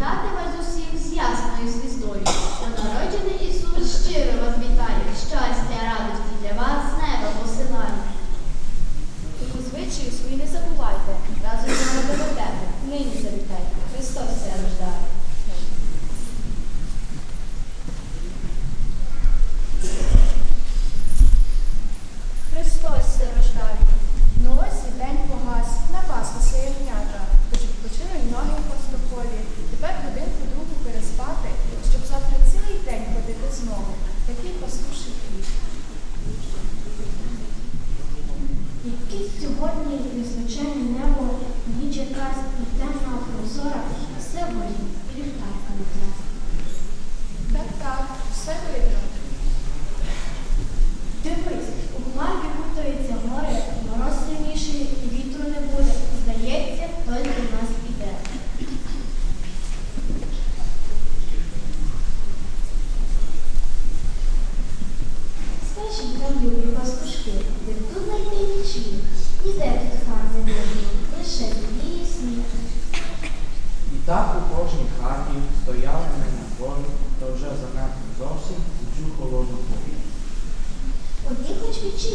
щоб Хоч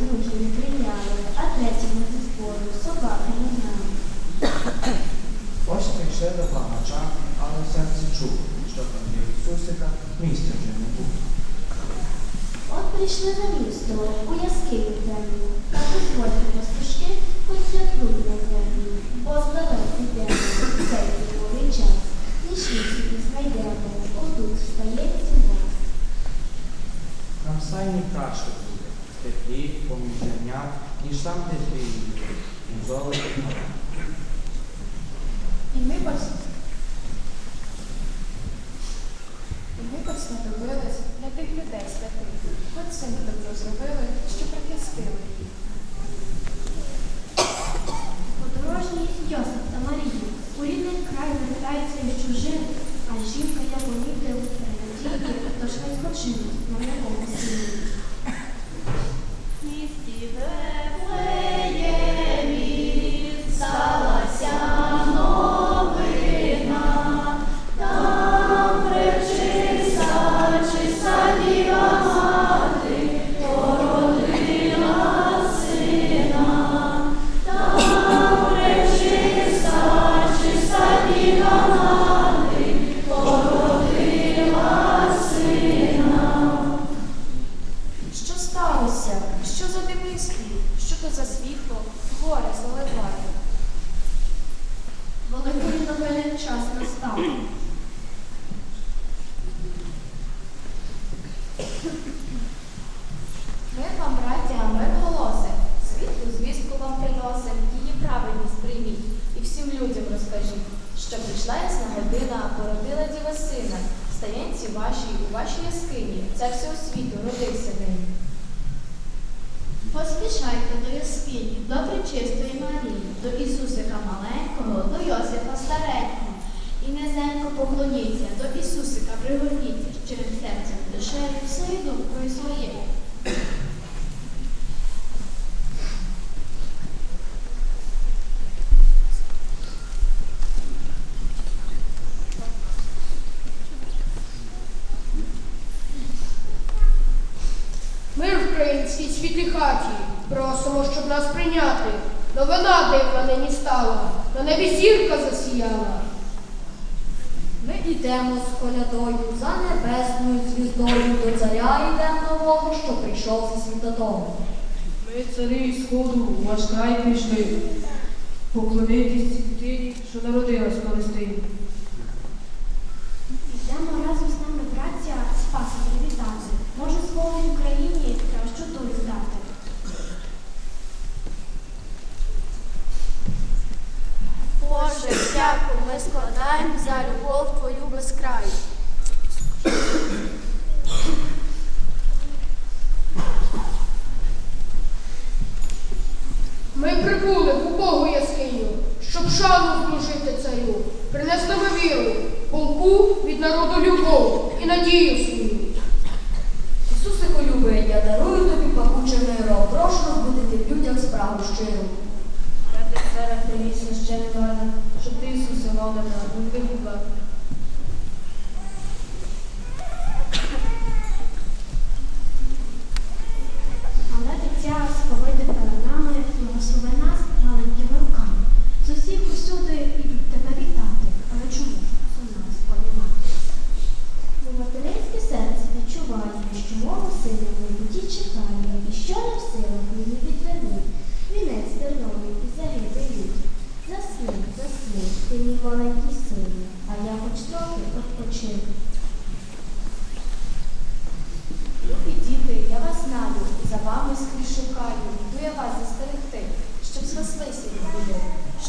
другі не прийняли, а треті не зі збору, собаки не знали. Ось прийшли до багача, але серце чуло, що там для Ісусика місця вже не було. От прийшли на місто, у яскиню темну, та дозвольте пастушки, хоч святлуть на землю, бо здалеку йдемо, цей зимовий час, ніж собі знайдемо, отут стається вас. Нам сайні краще буде, теплі, поміж зернят, ніж сам теплі, у золоті. І ми пос... І ми постановились для тих людей святих, хоч це ми добро зробили, що прихистили їх. Подорожні Йосип та Марія, у рідний край вертаються із чужин, а жінка, я помітив, надії, тож хай спочинуть на якому сині. Jesus. Розкажіть, що прийшла ясна година, породила діва сина, стаєнці вашій у вашій яскині, цар всього світу родився нині. Поспішайте до яскині, до пречистої Марії, до Ісусика маленького, до Йосипа старенького. І низенько поклоніться, до Ісусика пригорніться, щирим серцем душею, всею думкою своєю. Нас прийняти. Новина дивна нині стала, на небі зірка засіяла. Ми йдемо з колядою за небесною звіздою до царя йдемо нового, що прийшов зі світодому. Ми царі сходу у ваш край прийшли. Поклонитись дитині, що народилась Палестині. дякую, ми складаємо за любов Твою безкраю. На нас, не вигубла. Але дитя сповиде перед нами, благослови нас маленькими руками. З усіх усюди йдуть тебе вітати, але чому ж за нас понімати? Бо материнське серце відчуває, що мого сина в майбутті чекає, і що не в силах мені відвернуть. Вінець терновий і загибий люд. Засни, ти мій маленький а я хоч трохи відпочину. Любі діти, я вас знаю, за вами скрізь шукаю, йду я вас застерегти, щоб спаслися від біди.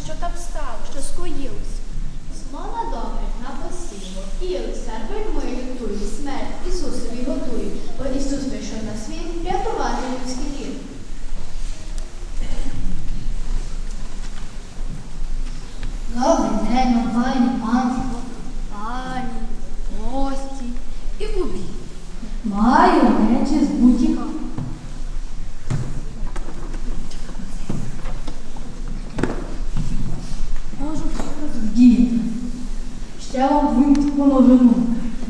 Що там стало? Що скоїлось? Смола добрих на посіло, і лицар вельми лютує, смерть Ісусові готує, бо Ісус прийшов на світ рятувати людський рід. Добрий день, файне панство, пані, гості і кубі. Маю речі з бутіка. Можу роздіти. Ще вам вимтку новину.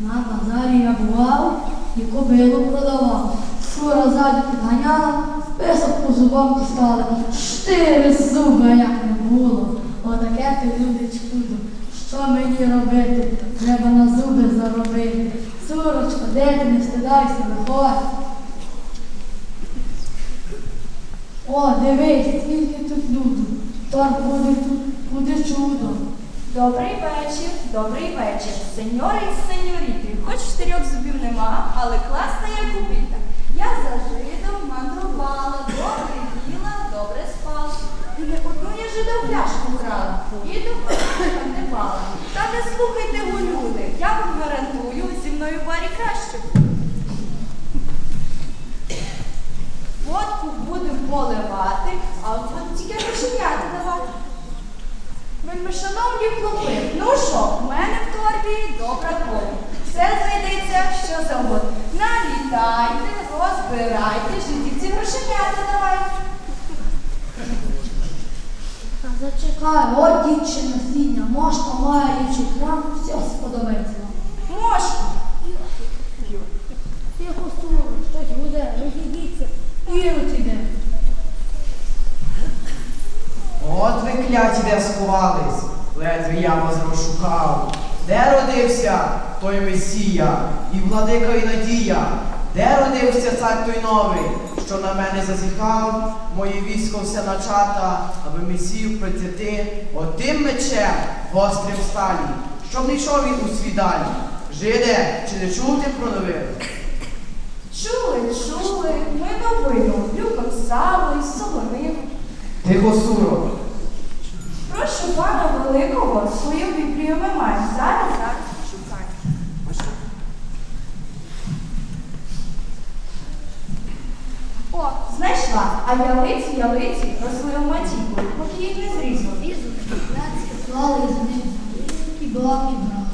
На базарі я бував і кобилу продавав. Шура ззаді підганяла, список по зубам пускала. Чотири зуби, як не було. Отаке ти люди чудо. Що мені робити? Треба на зуби заробити. Сурочка, де ти не стидайся, виходь. О, дивись, скільки тут люду. Так буде тут, буде чудо. Добрий вечір, добрий вечір, сеньори і сеньоріти. Хоч чотирьох зубів нема, але класна я купіта. Я за жидом мандрувала, добре їла, добре спала. І не одну я жидов пляшку крала, і до кожного не бала. Та не слухайте го, люди, я вам гарантую, зі мною в барі краще. Водку будемо поливати, а от тільки грошенята давати. Вельми шановні хлопи, ну що, в мене в торбі добра коля. Все знайдеться, що завгодно. Налітайте, розбирайте, житівці грошенята давайте. Та Зачекай, от дівчина сідня, мошка має річі крам, все сподобається вам. Мошку. Тихо суро, щось буде, розійдіться. Іруть іде. От ви кляті де сховались, ледве я вас розшукав. Де родився той Месія і владика і надія? Де родився цар той новий, що на мене зазіхав, моє військо все начата, аби Месію прицяти отим мечем гострим сталі, щоб не йшов він у свідалі. Жиде, чи не чув ти про новину? Чули, чули, ми новину. Любим сало і солонину. Тихо суро, Прошу пана великого, свою біблію ми маємо. Зараз, зараз шукаємо. О, знайшла. А ялиці, ялиці росли у матіку, поки їх не зрізали. Клали з ним, і балки брали.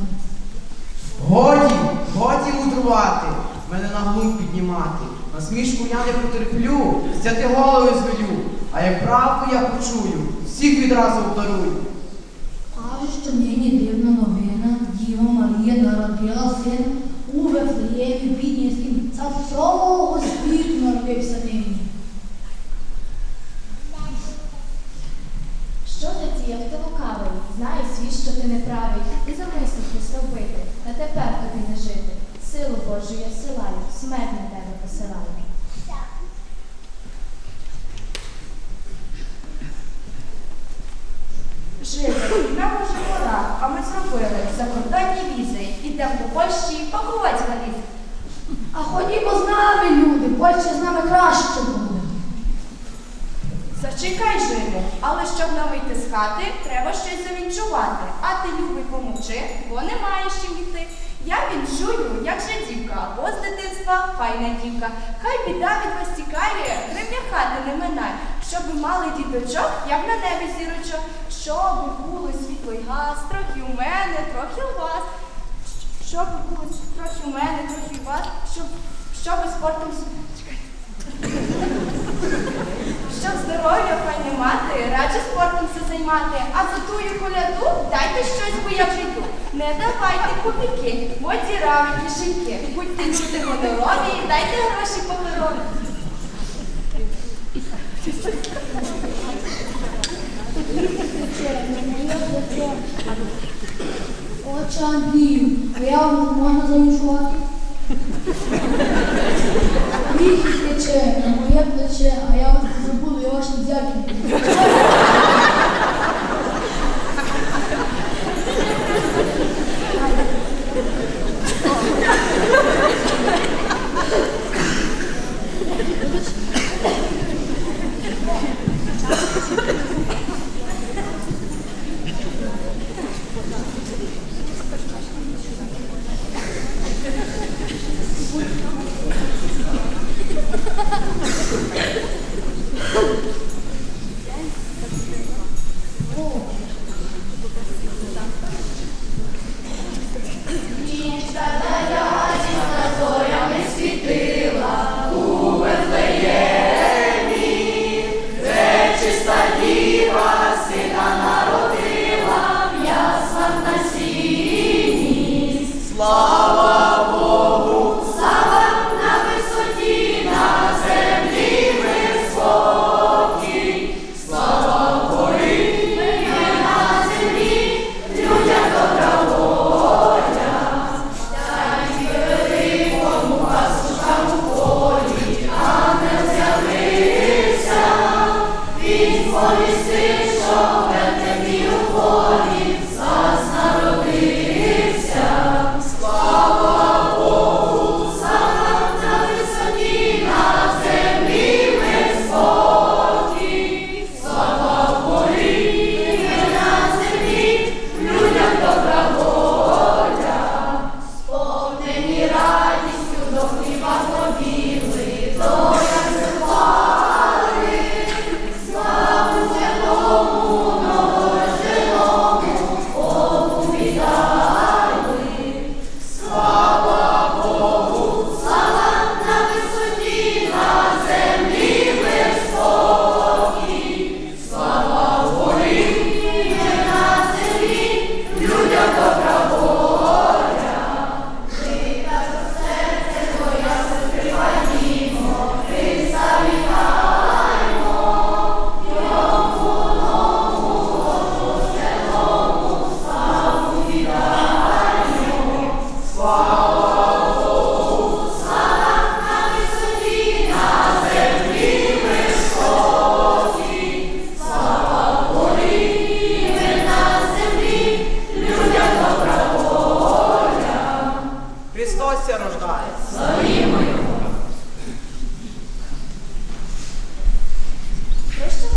Годі, годі мудрувати, мене на глум піднімати. На смішку я не потерплю, стяти голови звелю. А як правду я почую, всіх відразу вдарую. Кажуть, що нині дивна новина, Діва Марія народила сина у Вифлеємі Біднівським, за всього світу народився нині. Що затіяв ти лукавий? Знає світ, що ти неправий, і замислився вбити. Та тепер тобі не жити. Силу Божу я силаю, смерть на тебе посилаю. Жити, нам уже пора, а ми зробили закордонні візи. Ідемо до Польщі пакувати валізи. А ходімо з нами, люди, з нами краще буде. Зачекай, Жимо, але щоб нам йти з хати, треба щось завінчувати. А ти, любий, помовчи, бо не маєш чим йти. Я вінчую, як же дівка, бо з дитинства файна дівка. Хай біда від вас тікає, гривня хати не минай, щоб мали діточок, як на небі зірочок, щоб було світло й газ, трохи у мене, трохи у вас. Щоб було трохи у мене, трохи у вас, щоб, щоб спортом. Щоб здоров'я, пані спортом все займати, а за тую коляду дайте щось, бо я прийду. Не давайте копійки, модіраві кишеньки. Будьте люди гонорові і дайте гроші паперові. Отче Андрію, а я вам можна завіншувати? Тече на моє плече, а я вас не забуду, я ваші.